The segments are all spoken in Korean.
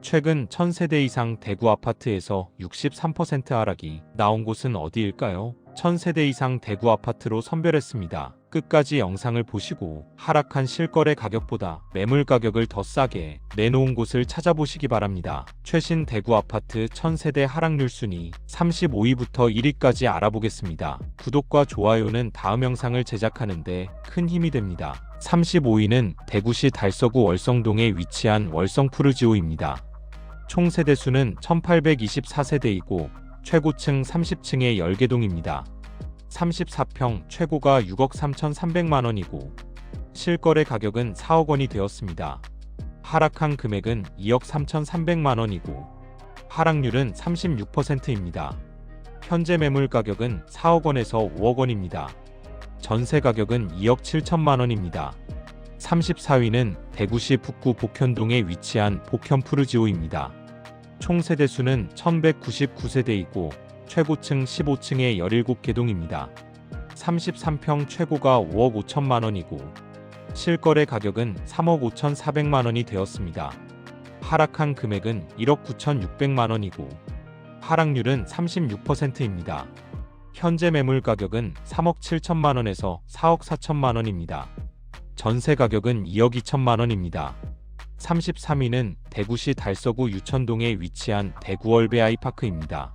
최근 1000세대 이상 대구 아파트에서 63% 하락이 나온 곳은 어디일까요? 1000세대 이상 대구 아파트로 선별했습니다. 끝까지 영상을 보시고 하락한 실거래 가격보다 매물 가격을 더 싸게 내놓은 곳을 찾아보시기 바랍니다. 최신 대구 아파트 1000세대 하락률 순위 35위부터 1위까지 알아보겠습니다. 구독과 좋아요는 다음 영상을 제작하는데 큰 힘이 됩니다. 35위는 대구시 달서구 월성동에 위치한 월성푸르지오입니다. 총 세대수는 1824세대이고 최고층 30층의 10개동입니다. 34평 최고가 6억 3,300만 원이고 실거래 가격은 4억 원이 되었습니다. 하락한 금액은 2억 3,300만 원이고 하락률은 36%입니다. 현재 매물 가격은 4억 원에서 5억 원입니다. 전세 가격은 2억 7천만 원입니다. 34위는 대구시 북구 복현동에 위치한 복현 푸르지오입니다. 총 세대수는 1199세대이고 최고층 15층의 17개동입니다. 33평 최고가 5억 5천만 원이고 실거래 가격은 3억 5천4백만 원이 되었습니다. 하락한 금액은 1억 9천6백만 원이고 하락률은 36%입니다. 현재 매물 가격은 3억 7천만 원에서 4억 4천만 원입니다. 전세 가격은 2억 2천만 원입니다. 33위는 대구시 달서구 유천동에 위치한 대구월배 아이파크입니다.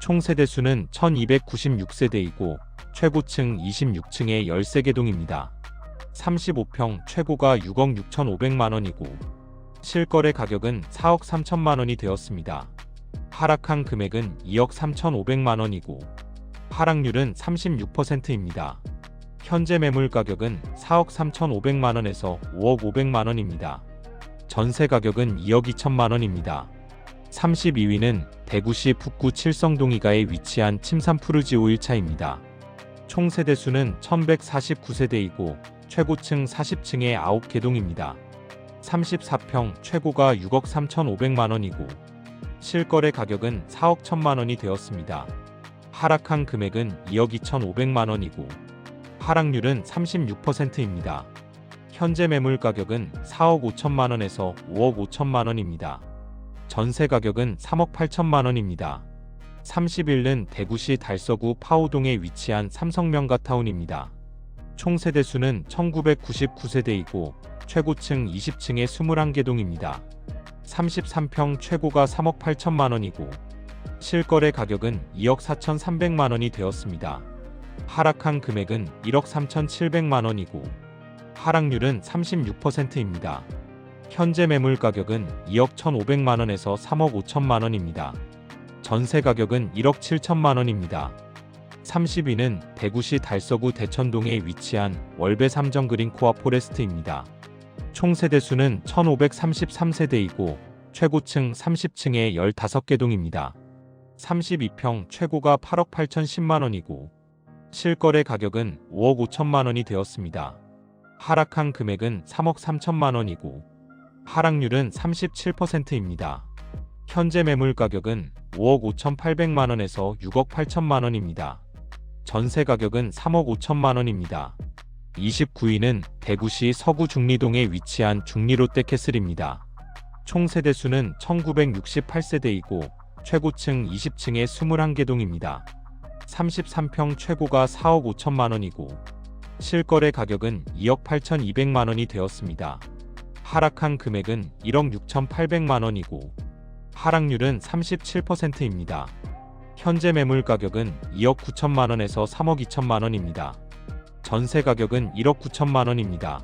총 세대수는 1296세대이고 최고층 26층의 13개 동입니다. 35평 최고가 6억 6,500만 원이고 실거래 가격은 4억 3천만 원이 되었습니다. 하락한 금액은 2억 3,500만 원이고 하락률은 36%입니다. 현재 매물 가격은 4억 3,500만 원에서 5억 500만 원입니다. 전세 가격은 2억 2천만 원입니다. 32위는 대구시 북구 칠성동이가에 위치한 침산푸르지오 1차입니다. 총 세대수는 1149세대이고 최고층 40층의 9개동입니다. 34평 최고가 6억 3,500만 원이고 실거래 가격은 4억 1천만 원이 되었습니다. 하락한 금액은 2억 2,500만 원이고 하락률은 36%입니다. 현재 매물 가격은 4억 5천만 원에서 5억 5천만 원입니다. 전세 가격은 3억 8천만 원입니다. 31는 대구시 달서구 파오동에 위치한 삼성명가타운입니다. 총 세대 수는 1999세대이고 최고층 20층의 21개 동입니다. 33평 최고가 3억 8천만 원이고 실거래 가격은 2억 4천 3백만 원이 되었습니다. 하락한 금액은 1억 3천 7백만 원이고 하락률은 36%입니다. 현재 매물 가격은 2억 1,500만 원에서 3억 5천만 원입니다. 전세 가격은 1억 7천만 원입니다. 30위는 대구시 달서구 대천동에 위치한 월배 삼정 그린 코아 포레스트입니다. 총 세대수는 1,533세대이고 최고층 30층의 15개 동입니다. 32평 최고가 8억 8천 10만 원이고 실거래 가격은 5억 5천만 원이 되었습니다. 하락한 금액은 3억 3천만 원이고 하락률은 37%입니다. 현재 매물 가격은 5억 5,800만 원에서 6억 8천만 원입니다. 전세 가격은 3억 5천만 원입니다. 29위는 대구시 서구 중리동에 위치한 중리롯데캐슬입니다. 총 세대수는 1968세대이고 최고층 20층의 21개 동입니다. 33평 최고가 4억 5천만 원이고 실거래 가격은 2억 8천2백만 원이 되었습니다. 하락한 금액은 1억 6천8백만 원이고 하락률은 37%입니다. 현재 매물 가격은 2억 9천만 원에서 3억 2천만 원입니다. 전세 가격은 1억 9천만 원입니다.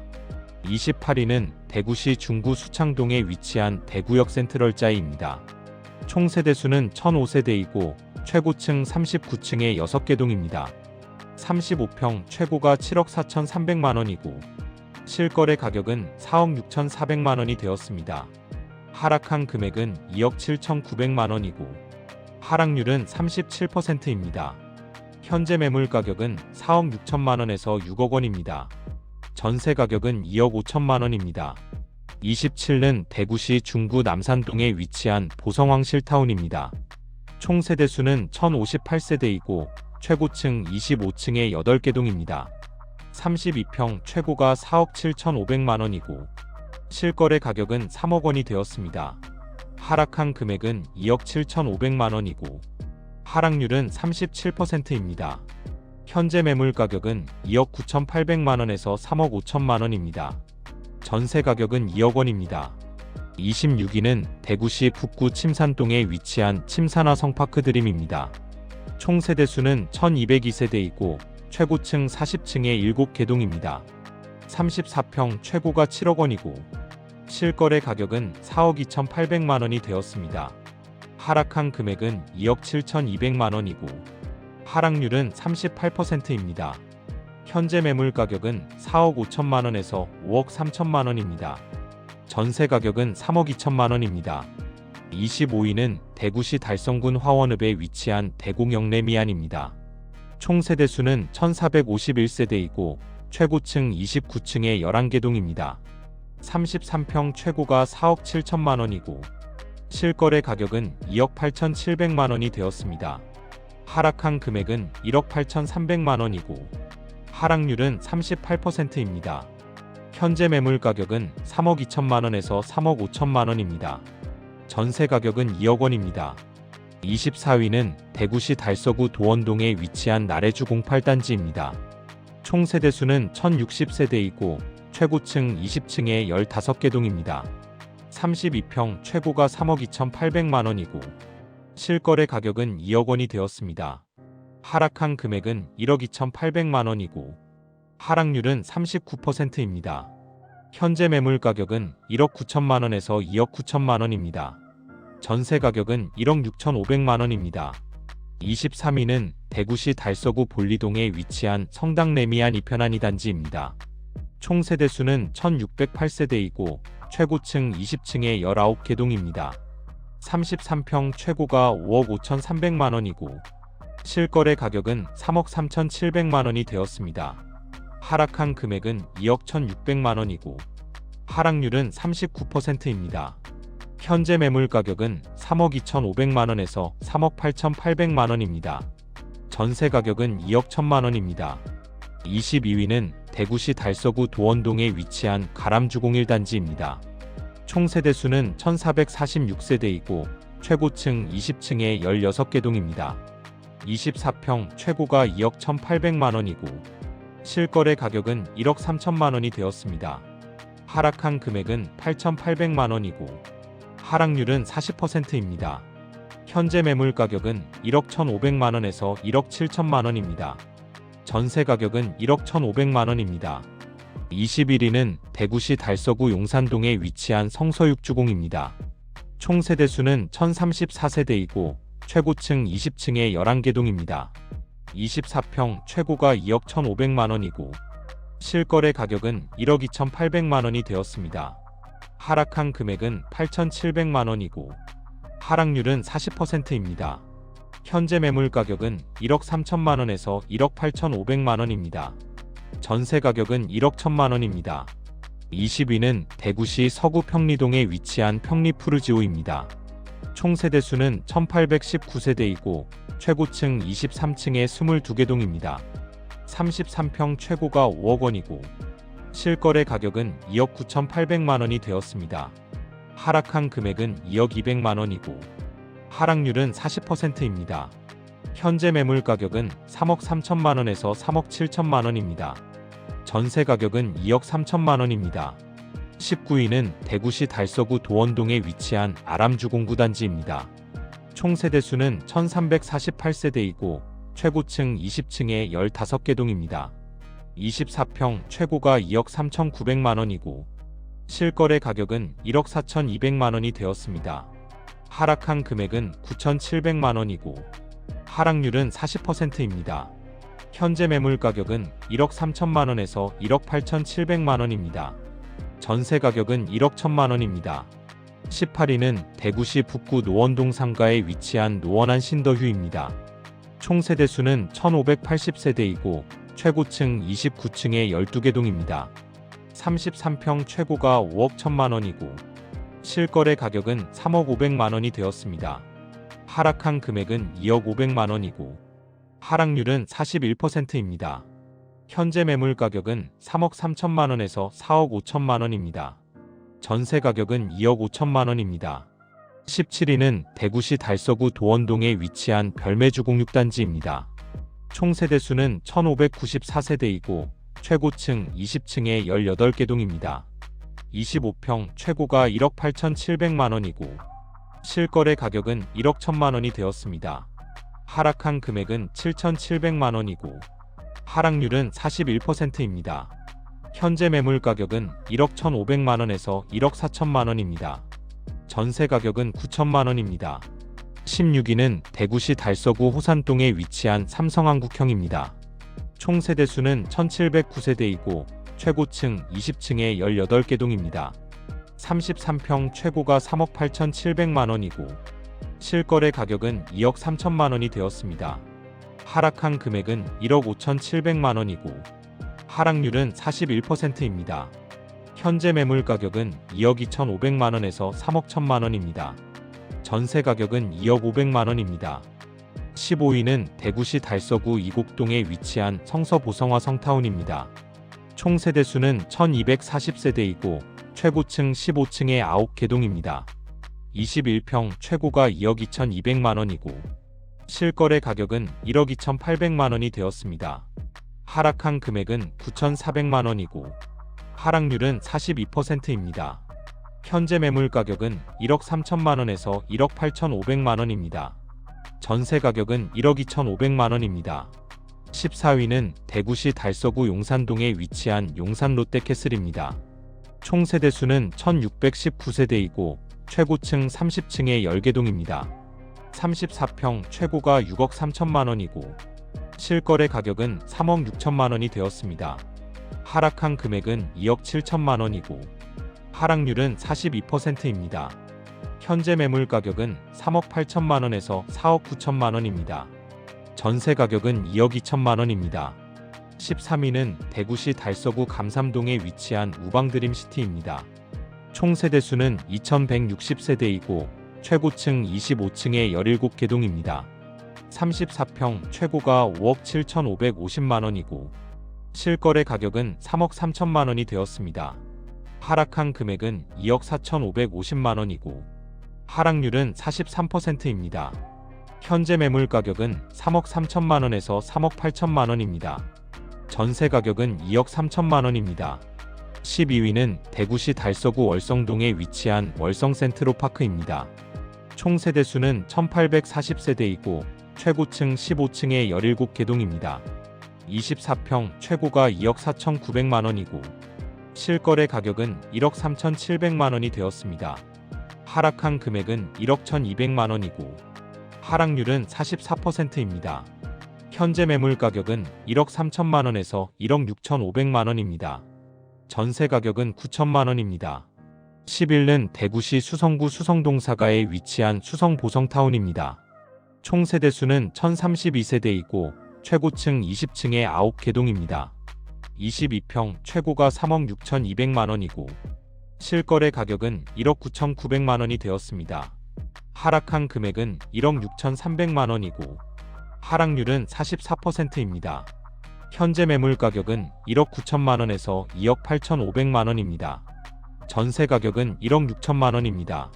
28위는 대구시 중구 수창동에 위치한 대구역 센트럴자이입니다. 총 세대수는 1005세대이고 최고층 39층의 6개 동입니다. 35평 최고가 7억 4천3백만 원이고 실거래 가격은 4억 6천4백만 원이 되었습니다. 하락한 금액은 2억 7천9백만 원이고 하락률은 37%입니다. 현재 매물 가격은 4억 6천만 원에서 6억 원입니다. 전세 가격은 2억 5천만 원입니다. 27는 대구시 중구 남산동에 위치한 보성왕 실타운입니다. 총 세대수는 1058세대이고 최고층 25층의 8개 동입니다. 32평 최고가 4억 7천5백만 원이고 실거래 가격은 3억 원이 되었습니다. 하락한 금액은 2억 7,500만 원이고 하락률은 37%입니다. 현재 매물 가격은 2억 9,800만 원에서 3억 5천만 원입니다. 전세 가격은 2억 원입니다. 26위는 대구시 북구 침산동에 위치한 침산화 성파크 드림입니다. 총 세대수는 1202세대이고 최고층 40층의 7개동입니다. 34평 최고가 7억 원이고 실거래 가격은 4억 2,800만 원이 되었습니다. 하락한 금액은 2억 7,200만 원이고 하락률은 38%입니다. 현재 매물 가격은 4억 5천만 원에서 5억 3천만 원입니다. 전세 가격은 3억 2천만 원입니다. 25위는 대구시 달성군 화원읍에 위치한 대공영래미안입니다. 총 세대수는 1451세대이고 최고층 29층의 11개 동입니다. 33평 최고가 4억 7천만 원이고 실거래 가격은 2억 8천7백만 원이 되었습니다. 하락한 금액은 1억 8천3백만 원이고 하락률은 38%입니다. 현재 매물 가격은 3억 2천만 원에서 3억 5천만 원입니다. 전세 가격은 2억 원입니다. 24위는 대구시 달서구 도원동에 위치한 나래주 08단지입니다. 총 세대 수는 1060세대이고 최고층 20층에 15개 동입니다. 32평 최고가 3억 2,800만 원이고 실거래 가격은 2억 원이 되었습니다. 하락한 금액은 1억 2,800만 원이고 하락률은 39%입니다. 현재 매물 가격은 1억 9천만 원에서 2억 9천만 원입니다. 전세 가격은 1억 6천5백만 원입니다. 23위는 대구시 달서구 볼리동에 위치한 성당 레미안 이편한 2단지입니다. 총 세대수는 1608세대이고 최고층 20층에 19개 동입니다. 33평 최고가 5억 5천3백만 원이고 실거래 가격은 3억 3천7백만 원이 되었습니다. 하락한 금액은 2억 1,600만 원이고 하락률은 39%입니다. 현재 매물 가격은 3억 2,500만 원에서 3억 8,800만 원입니다. 전세 가격은 2억 1천만 원입니다. 22위는 대구시 달서구 도원동에 위치한 가람주공 1단지입니다. 총 세대 수는 1446세대이고 최고층 20층에 16개 동입니다. 24평 최고가 2억 1,800만 원이고 실거래 가격은 1억 3천만 원이 되었습니다. 하락한 금액은 8,800만 원이고 하락률은 40%입니다. 현재 매물 가격은 1억 1,500만 원에서 1억 7천만 원입니다. 전세 가격은 1억 1,500만 원입니다. 21위는 대구시 달서구 용산동에 위치한 성서육주공입니다. 총 세대수는 1034세대이고 최고층 20층에 11개 동입니다. 24평 최고가 2억 1,500만 원이고 실거래 가격은 1억 2,800만 원이 되었습니다. 하락한 금액은 8,700만 원이고 하락률은 40%입니다. 현재 매물 가격은 1억 3천만 원에서 1억 8,500만 원입니다. 전세 가격은 1억 1천만 원입니다. 20위는 대구시 서구 평리동에 위치한 평리 푸르지오입니다. 총 세대수는 1819세대이고 최고층 23층에 22개 동입니다. 33평 최고가 5억 원이고 실거래 가격은 2억 9,800만 원이 되었습니다. 하락한 금액은 2억 200만 원이고 하락률은 40%입니다. 현재 매물 가격은 3억 3천만 원에서 3억 7천만 원입니다. 전세 가격은 2억 3천만 원입니다. 19위는 대구시 달서구 도원동에 위치한 아람주공구단지입니다. 총 세대수는 1348세대이고 최고층 20층에 15개 동입니다. 24평 최고가 2억 3,900만 원이고 실거래 가격은 1억 4,200만 원이 되었습니다. 하락한 금액은 9,700만 원이고 하락률은 40%입니다. 현재 매물 가격은 1억 3천만 원에서 1억 8,700만 원입니다. 전세 가격은 1억 1천만 원입니다. 18위는 대구시 북구 노원동 상가에 위치한 노원한 신더휴입니다. 총 세대 수는 1580세대이고 최고층 29층에 12개 동입니다. 33평 최고가 5억 1천만 원이고 실거래 가격은 3억 500만 원이 되었습니다. 하락한 금액은 2억 500만 원이고 하락률은 41%입니다. 현재 매물 가격은 3억 3천만 원에서 4억 5천만 원입니다. 전세 가격은 2억 5천만 원입니다. 17위는 대구시 달서구 도원동에 위치한 별매주공육단지입니다. 총 세대수는 1594세대이고 최고층 20층에 18개 동입니다. 25평 최고가 1억 8,700만 원이고 실거래 가격은 1억 1천만 원이 되었습니다. 하락한 금액은 7,700만 원이고 하락률은 41%입니다. 현재 매물 가격은 1억 1,500만 원에서 1억 4천만 원입니다. 전세 가격은 9천만 원입니다. 16위는 대구시 달서구 호산동에 위치한 삼성한국형입니다. 총 세대수는 1709세대이고 최고층 20층에 18개 동입니다. 33평 최고가 3억 8,700만 원이고 실거래 가격은 2억 3천만 원이 되었습니다. 하락한 금액은 1억 5,700만 원이고 하락률은 41%입니다. 현재 매물 가격은 2억 2,500만 원에서 3억 1천만 원입니다. 전세 가격은 2억 500만 원입니다. 15위는 대구시 달서구 이곡동에 위치한 성서보성화 성타운입니다. 총 세대 수는 1240세대이고 최고층 15층에 9개 동입니다. 21평 최고가 2억 2200만 원이고 실거래 가격은 1억 2800만 원이 되었습니다. 하락한 금액은 9400만 원이고 하락률은 42%입니다. 현재 매물 가격은 1억 3천만 원에서 1억 8,500만 원입니다. 전세 가격은 1억 2,500만 원입니다. 14위는 대구시 달서구 용산동에 위치한 용산 롯데캐슬입니다. 총 세대 수는 1619세대이고 최고층 30층에 10개 동입니다. 34평 최고가 6억 3천만 원이고 실거래 가격은 3억 6천만 원이 되었습니다. 하락한 금액은 2억 7천만 원이고 하락률은 42%입니다. 현재 매물 가격은 3억 8천만 원에서 4억 9천만 원입니다. 전세 가격은 2억 2천만 원입니다. 13위는 대구시 달서구 감삼동에 위치한 우방드림시티입니다. 총 세대수는 2160세대이고 최고층 25층에 17개 동입니다. 34평 최고가 5억 7,550만 원이고 실거래 가격은 3억 3천만 원이 되었습니다. 하락한 금액은 2억 4,550만 원이고 하락률은 43%입니다. 현재 매물 가격은 3억 3천만 원에서 3억 8천만 원입니다. 전세 가격은 2억 3천만 원입니다. 12위는 대구시 달서구 월성동에 위치한 월성센트로파크입니다. 총 세대수는 1840세대이고 최고층 15층에 17개 동입니다. 24평 최고가 2억 4,900만 원이고 실거래 가격은 1억 3,700만 원이 되었습니다. 하락한 금액은 1억 1,200만 원이고 하락률은 44%입니다. 현재 매물 가격은 1억 3천만 원에서 1억 6,500만 원입니다. 전세 가격은 9천만 원입니다. 11는 대구시 수성구 수성동 사가에 위치한 수성보성타운입니다. 총 세대수는 1032세대이고 최고층 20층에 9개 동입니다. 22평 최고가 3억 6,200만 원이고 실거래 가격은 1억 9,900만 원이 되었습니다. 하락한 금액은 1억 6,300만 원이고 하락률은 44%입니다. 현재 매물 가격은 1억 9천만 원에서 2억 8,500만 원입니다. 전세 가격은 1억 6천만 원입니다.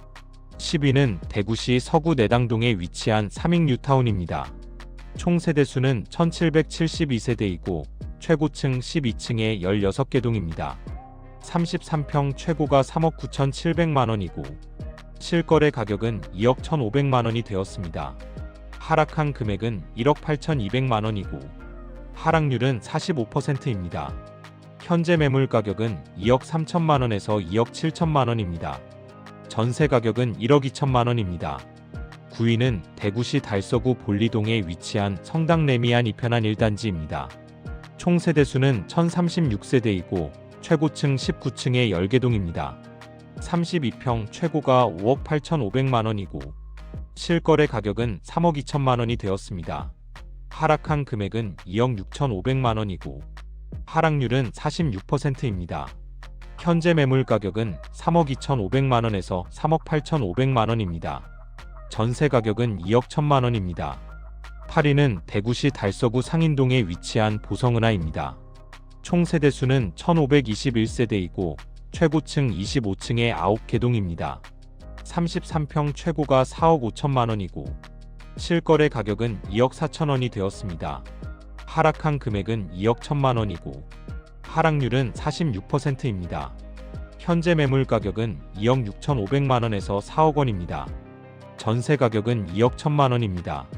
10위는 대구시 서구 내당동에 위치한 삼익 뉴타운입니다. 총 세대수는 1772세대이고 최고층 12층에 16개 동입니다. 33평 최고가 3억 9,700만 원이고 실거래 가격은 2억 1,500만 원이 되었습니다. 하락한 금액은 1억 8,200만 원이고 하락률은 45%입니다. 현재 매물 가격은 2억 3천만 원에서 2억 7천만 원입니다. 전세 가격은 1억 2천만 원입니다. 9위는 대구시 달서구 볼리동에 위치한 성당 레미안 이편한 1단지입니다. 총 세대수는 1036세대이고 최고층 19층에 10개 동입니다. 32평 최고가 5억 8,500만 원이고 실거래 가격은 3억 2천만 원이 되었습니다. 하락한 금액은 2억 6,500만 원이고 하락률은 46%입니다. 현재 매물 가격은 3억 2,500만 원에서 3억 8,500만 원입니다. 전세 가격은 2억 1천만 원입니다. 8위는 대구시 달서구 상인동에 위치한 보성은하입니다. 총 세대 수는 1521세대이고 최고층 25층에 9개 동입니다. 33평 최고가 4억 5천만 원이고 실거래 가격은 2억 4천 원이 되었습니다. 하락한 금액은 2억 1천만 원이고 하락률은 46%입니다. 현재 매물 가격은 2억 6천5백만 원에서 4억 원입니다. 전세 가격은 2억 1천만 원입니다.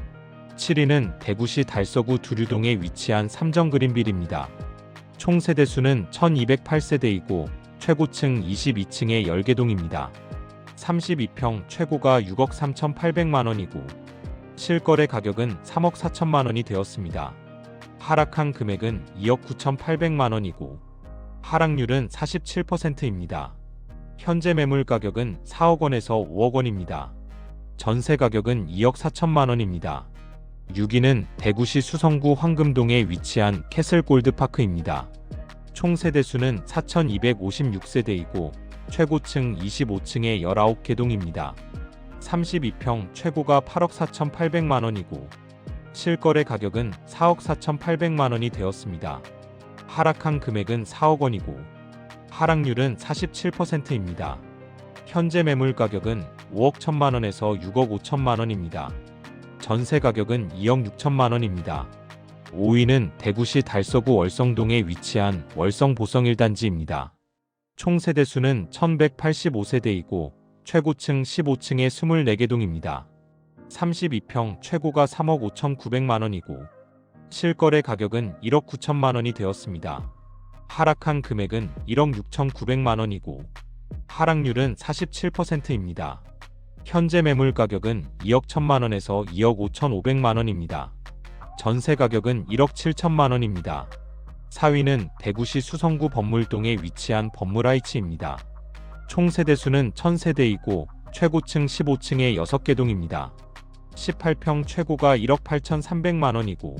7위는 대구시 달서구 두류동에 위치한 삼정 그린빌입니다. 총 세대 수는 1208세대이고 최고층 22층의 10개동입니다. 32평 최고가 6억 3,800만 원이고 실거래 가격은 3억 4천만 원이 되었습니다. 하락한 금액은 2억 9,800만 원이고 하락률은 47%입니다. 현재 매물 가격은 4억 원에서 5억 원입니다. 전세 가격은 2억 4천만 원입니다. 6위는 대구시 수성구 황금동에 위치한 캐슬 골드파크입니다. 총 세대수는 4,256세대이고 최고층 25층의 19개 동입니다. 32평 최고가 8억 4,800만 원이고 실거래 가격은 4억 4,800만 원이 되었습니다. 하락한 금액은 4억 원이고 하락률은 47%입니다. 현재 매물 가격은 5억 1천만 원에서 6억 5천만 원입니다. 전세 가격은 2억 6천만 원입니다. 5위는 대구시 달서구 월성동에 위치한 월성 보성 1단지입니다. 총 세대수는 1185세대이고 최고층 15층의 24개 동입니다. 32평 최고가 3억 5천9백만 원이고 실거래 가격은 1억 9천만 원이 되었습니다. 하락한 금액은 1억 6천9백만 원이고 하락률은 47%입니다. 현재 매물 가격은 2억 1천만 원에서 2억 5천5백만 원입니다. 전세 가격은 1억 7천만 원입니다. 4위는 대구시 수성구 법물동에 위치한 법물하이츠입니다. 총 세대수는 1000세대이고 최고층 15층의 6개 동입니다. 18평 최고가 1억 8천3백만 원이고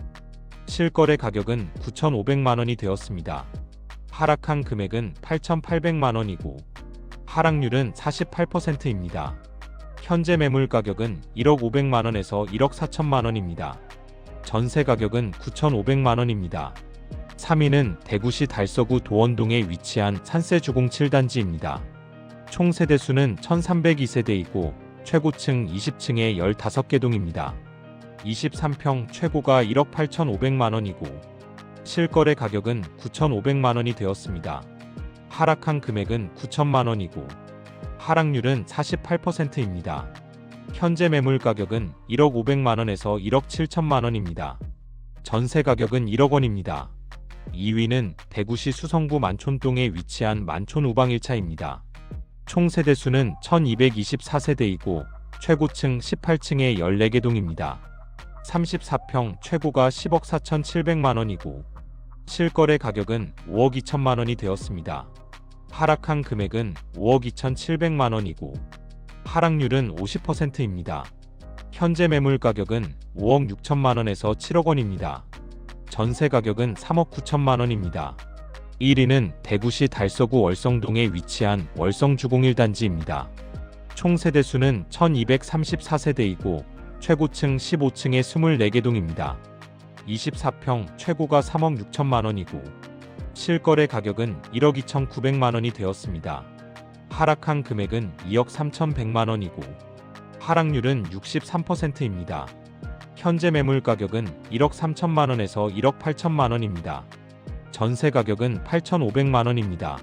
실거래 가격은 9,500만 원이 되었습니다. 하락한 금액은 8,800만 원이고 하락률은 48%입니다. 현재 매물 가격은 1억 500만 원에서 1억 4천만 원입니다. 전세 가격은 9,500만 원입니다. 3위는 대구시 달서구 도원동에 위치한 산세주공 7단지입니다. 총 세대수는 1302세대이고 최고층 20층의 15개 동입니다. 23평 최고가 1억 8,500만 원이고 실거래 가격은 9,500만 원이 되었습니다. 하락한 금액은 9천만 원이고 하락률은 48%입니다. 현재 매물 가격은 1억 500만 원에서 1억 7천만 원입니다. 전세 가격은 1억 원입니다. 2위는 대구시 수성구 만촌동에 위치한 만촌 우방 1차입니다. 총 세대수는 1224세대이고 최고층 18층의 14개 동입니다. 34평 최고가 10억 4천7백만 원이고 실거래 가격은 5억 2천만 원이 되었습니다. 하락한 금액은 5억 2천7백만 원이고 하락률은 50%입니다. 현재 매물 가격은 5억 6천만 원에서 7억 원입니다. 전세 가격은 3억 9천만 원입니다. 1위는 대구시 달서구 월성동에 위치한 월성주공 1단지입니다. 총 세대수는 1234세대이고 최고층 15층의 24개 동입니다. 24평 최고가 3억 6천만 원이고 실거래 가격은 1억 2천9백만 원이 되었습니다. 하락한 금액은 2억 3천100만 원이고 하락률은 63%입니다. 현재 매물 가격은 1억 3천만 원에서 1억 8천만 원입니다. 전세 가격은 8,500만 원입니다.